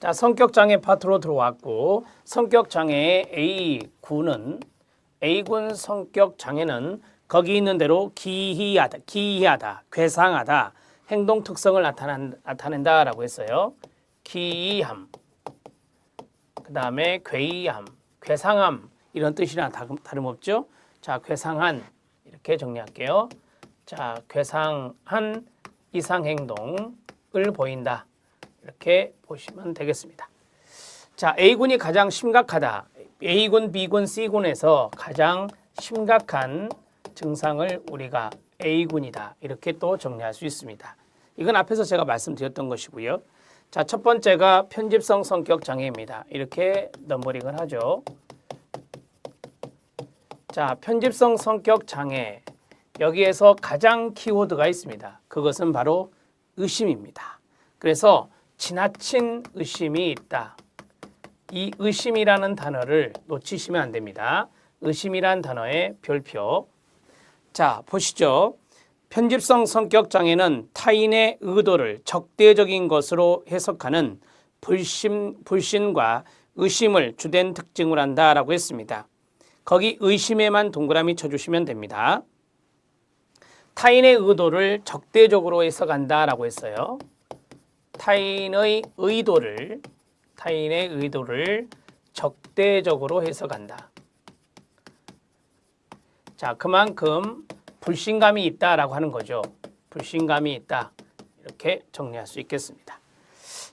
자, 성격 장애 파트로 들어왔고 성격 장애의 A군은 A군 성격 장애는 거기 있는 대로 기이하다, 기이하다, 괴상하다, 행동 특성을 나타난, 나타낸다라고 했어요. 기이함, 그 다음에 괴이함, 괴상함 이런 다름- 다름없죠. 자, 괴상한 이렇게 정리할게요. 자, 괴상한 이상 행동을 보인다. 이렇게 보시면 되겠습니다. 자, A군이 가장 심각하다. A군, B군, C군에서 가장 심각한 증상을 우리가 A군이다. 이렇게 또 정리할 수 있습니다. 이건 앞에서 제가 말씀드렸던 것이고요. 자, 첫 번째가 편집성 성격 장애입니다. 이렇게 넘버링을 하죠. 자, 편집성 성격 장애. 여기에서 가장 키워드가 있습니다. 그것은 바로 의심입니다. 그래서 지나친 의심이 있다. 이 의심이라는 단어를 놓치시면 안 됩니다. 의심이란 단어의 별표. 자, 보시죠. 편집성 성격 장애는 타인의 의도를 적대적인 것으로 해석하는 불심, 불신과 의심을 주된 특징으로 한다라고 했습니다. 거기 의심에만 동그라미 쳐주시면 됩니다. 타인의 의도를 적대적으로 해석한다라고 했어요. 타인의 의도를 타인의 의도를 적대적으로 해석한다. 자, 그만큼 불신감이 있다라고 하는 거죠. 불신감이 있다. 이렇게 정리할 수 있겠습니다.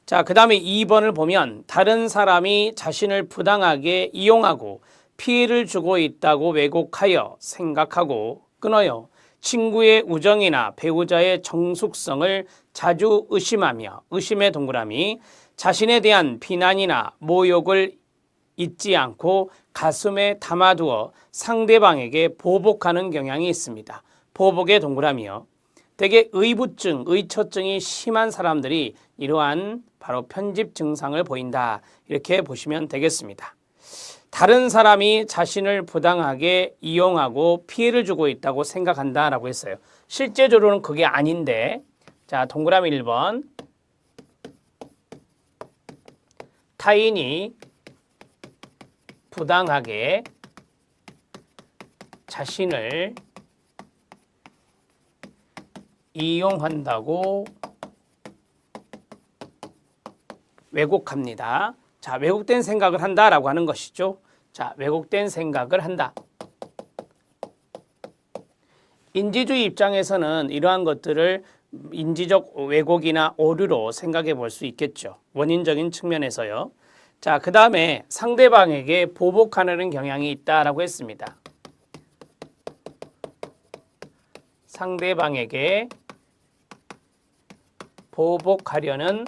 자, 그 다음에 2번을 보면 다른 사람이 자신을 부당하게 이용하고 피해를 주고 있다고 왜곡하여 생각하고 끊어요. 친구의 우정이나 배우자의 정숙성을 자주 의심하며 의심의 동그라미 자신에 대한 비난이나 모욕을 잊지 않고 가슴에 담아두어 상대방에게 보복하는 경향이 있습니다. 보복의 동그라미요. 대개 의부증, 의처증이 심한 사람들이 이러한 바로 편집 증상을 보인다. 이렇게 보시면 되겠습니다. 다른 사람이 자신을 부당하게 이용하고 피해를 주고 있다고 생각한다라고 했어요. 실제적으로는 그게 아닌데, 자, 동그라미 1번. 타인이 부당하게 자신을 이용한다고 왜곡합니다. 자, 왜곡된 생각을 한다라고 하는 것이죠. 자, 왜곡된 생각을 한다. 인지주의 입장에서는 이러한 것들을 인지적 왜곡이나 오류로 생각해 볼 수 있겠죠. 원인적인 측면에서요. 자, 그 다음에 상대방에게 보복하는 경향이 있다라고 했습니다. 상대방에게 보복하려는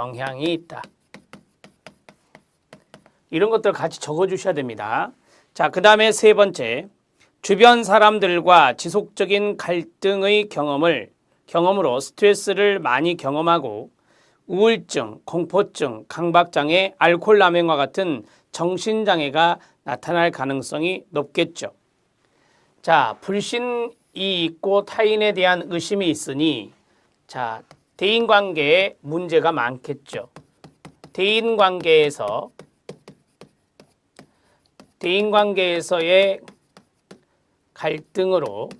경향이 있다. 이런 것들 같이 적어 주셔야 됩니다. 자, 그 다음에 세 번째. 주변 사람들과 지속적인 갈등의 경험을, 경험으로 스트레스를 많이 경험하고 우울증, 공포증, 강박장애, 알코올남용과 같은 정신장애가 나타날 가능성이 높겠죠. 자, 불신이 있고 타인에 대한 의심이 있으니 자, 대인 관계에 문제가 많겠죠. 대인 관계에서 대인 관계에서의 갈등으로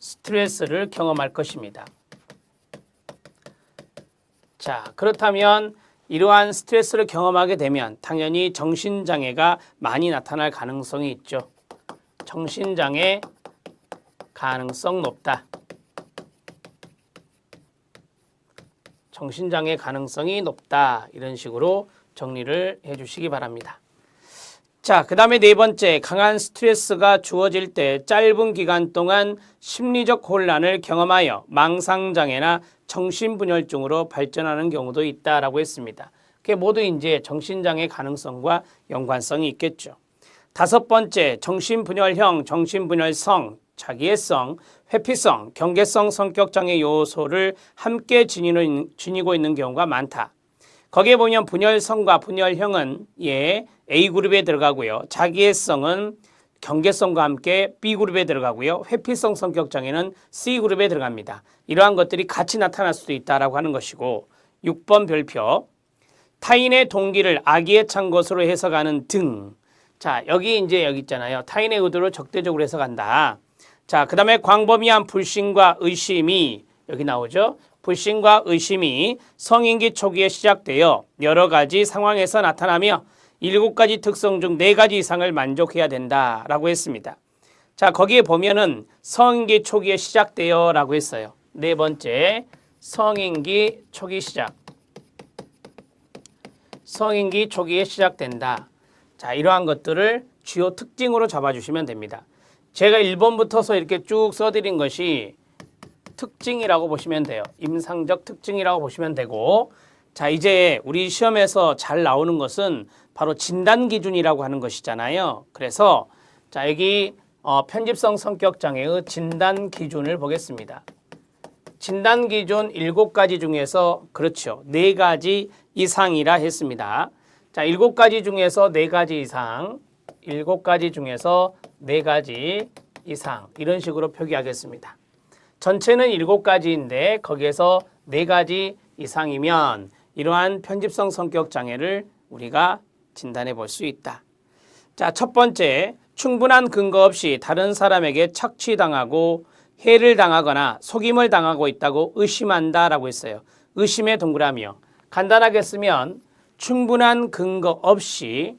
스트레스를 경험할 것입니다. 자, 그렇다면 이러한 스트레스를 경험하게 되면 당연히 정신장애가 많이 나타날 가능성이 있죠. 정신장애 가능성 높다. 정신장애 가능성이 높다. 이런 식으로 정리를 해 주시기 바랍니다. 자, 그 다음에 네 번째, 강한 스트레스가 주어질 때 짧은 기간 동안 심리적 혼란을 경험하여 망상장애나 정신분열증으로 발전하는 경우도 있다라고 했습니다. 그게 모두 이제 정신장애 가능성과 연관성이 있겠죠. 다섯 번째, 정신분열형, 정신분열성, 자기애성, 회피성, 경계성 성격 장애 요소를 함께 지니고 있는 경우가 많다. 거기에 보면 분열성과 분열형은 예, A그룹에 들어가고요. 자기애성은 경계성과 함께 B그룹에 들어가고요. 회피성 성격 장애는 C그룹에 들어갑니다. 이러한 것들이 같이 나타날 수도 있다라고 하는 것이고 6번 별표. 타인의 동기를 악의에 찬 것으로 해석하는 등. 자, 여기 이제 여기 있잖아요. 타인의 의도를 적대적으로 해석한다. 자, 그 다음에 광범위한 불신과 의심이 여기 나오죠. 불신과 의심이 성인기 초기에 시작되어 여러 가지 상황에서 나타나며 일곱 가지 특성 중 네 가지 이상을 만족해야 된다라고 했습니다. 자, 거기에 보면은 성인기 초기에 시작되어라고 했어요. 네 번째, 성인기 초기 시작. 성인기 초기에 시작된다. 자, 이러한 것들을 주요 특징으로 잡아주시면 됩니다. 제가 1번부터서 이렇게 쭉 써드린 것이 특징이라고 보시면 돼요. 임상적 특징이라고 보시면 되고, 자, 이제 우리 시험에서 잘 나오는 것은 바로 진단 기준이라고 하는 것이잖아요. 그래서 자, 여기 어, 편집성 성격 장애의 진단 기준을 보겠습니다. 진단 기준 일곱 가지 중에서 그렇죠. 네 가지 이상이라 했습니다. 자, 일곱 가지 중에서 네 가지 이상, 일곱 가지 중에서 네 가지 이상 이런 식으로 표기하겠습니다. 전체는 일곱 가지인데 거기에서 네 가지 이상이면 이러한 편집성 성격 장애를 우리가 진단해 볼 수 있다. 자, 첫 번째, 충분한 근거 없이 다른 사람에게 착취당하고 해를 당하거나 속임을 당하고 있다고 의심한다 라고 했어요. 의심의 동그라미요. 간단하게 쓰면 충분한 근거 없이